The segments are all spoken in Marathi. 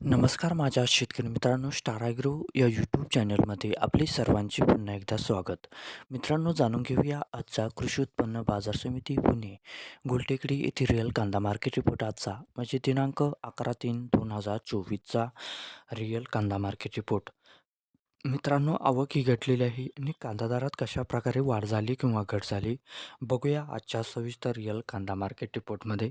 नमस्कार माझ्या शेतकरी मित्रांनो स्टाराग्रो या यूट्यूब चॅनलमध्ये आपले सर्वांचे पुन्हा एकदा स्वागत. मित्रांनो जाणून घेऊया आजचा कृषी उत्पन्न बाजार समिती पुणे गुलटेकडी येथे रिअल कांदा मार्केट रिपोर्ट आजचा. म्हणजे दिनांक अकरा तीन दोन हजार चोवीसचा रिअल कांदा मार्केट रिपोर्ट मित्रांनो आवक ही घटलेली आहे आणि कांदा दरात कशा प्रकारे वाढ झाली किंवा घट झाली बघूया आजच्या सविस्तर रिअल कांदा मार्केट रिपोर्टमध्ये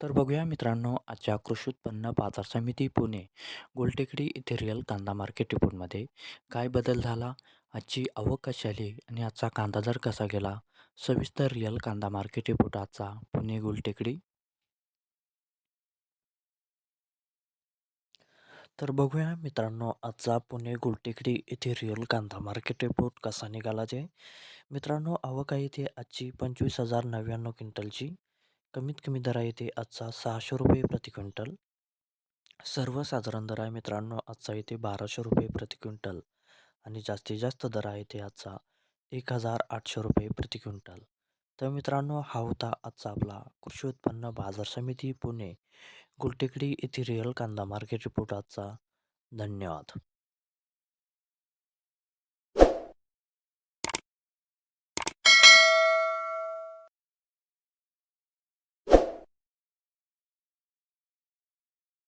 तर बघूया मित्रांनो आजच्या कृषी उत्पन्न बाजार समिती पुणे गोलटेकडी इथे रिअल कांदा मार्केट रिपोर्टमध्ये काय बदल झाला? आजची आवक कशी आली आणि आजचा कांदा दर कसा गेला? सविस्तर रिअल कांदा मार्केट रिपोर्ट आजचा पुणे गोलटेकडी. तर बघूया मित्रांनो आजचा पुणे गुलटेकडी येथे रिअल कांदा मार्केट रिपोर्ट कसा निघाला ते. मित्रांनो आवक आहे ते आजची पंचवीस हजार नव्याण्णव क्विंटलची. कमीत कमी दर आहे ते आजचा सहाशे रुपये प्रति क्विंटल. सर्वसाधारण दर आहे मित्रांनो आजचा इथे बाराशे रुपये प्रति क्विंटल. आणि जास्तीत जास्त दर आहे ते आजचा एक हजार आठशे रुपये प्रति क्विंटल. तर मित्रांनो हा होता आजचा आपला कृषी उत्पन्न बाजार समिती पुणे गुलटेकडी येथे रिअल कांदा मार्केट रिपोर्ट आजचा. धन्यवाद.